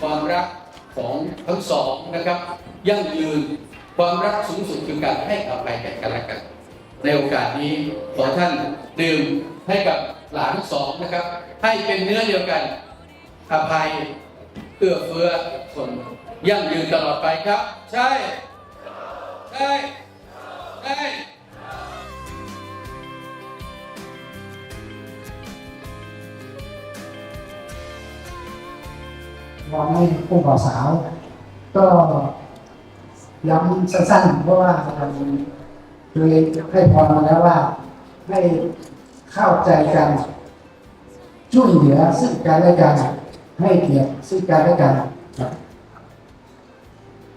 ความรักของทั้งสองนะครับ ยั่งยืนความรักสูงสุดคือการให้อภัยแก่กันและกัน ในโอกาสนี้ขอท่านดื่มให้กับหลานทั้งสองนะครับ ให้เป็นเนื้อเดียวกันอภัยเอื้อเฟื้อคนยั่งยืนตลอดไปครับ ใช่ ใช่ ใช่ วอนให้ผู้บ่าวสาว ก็ย้ำสั้นๆเพราะว่าเราเคยให้พรมาแล้วว่าให้เข้าใจกันช่วยเหลือซึ่งกันและกันให้เกียรติซึ่งกันและกันครับ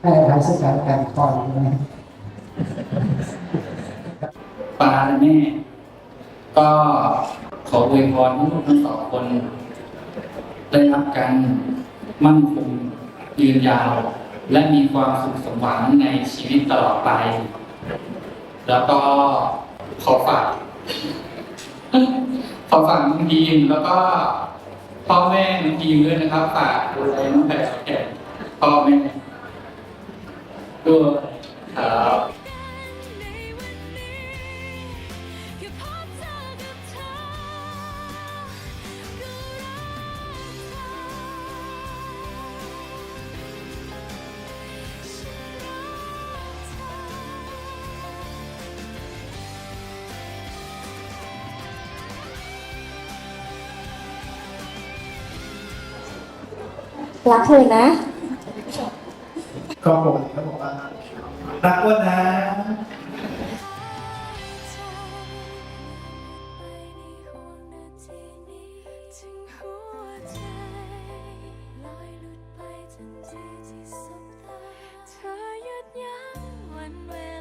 ให้อภัยซึ่งกันและกันก่อนนะปาและแม่ ก็ขออวยพรให้ลูกทั้งสองคน ได้รับการ มั่นคงยืนยาว และมีความสุขสมหวังในชีวิตตลอดไป แล้วก็ขอฝากขอฝากน้องทีมแล้วก็พ่อแม่น้องทีมด้วยนะครับฝากดูแลน้องแพรแก่พ่อแม่ด้วยครับ รักเธอนะ ก็บอกเขาบอกว่ารักอ้วนนะไปในห่วงนาทีนี้ถึงหัวใจลอยหลุดไปทันทีที่สบตาเธอหยุดยั้งวันเวลา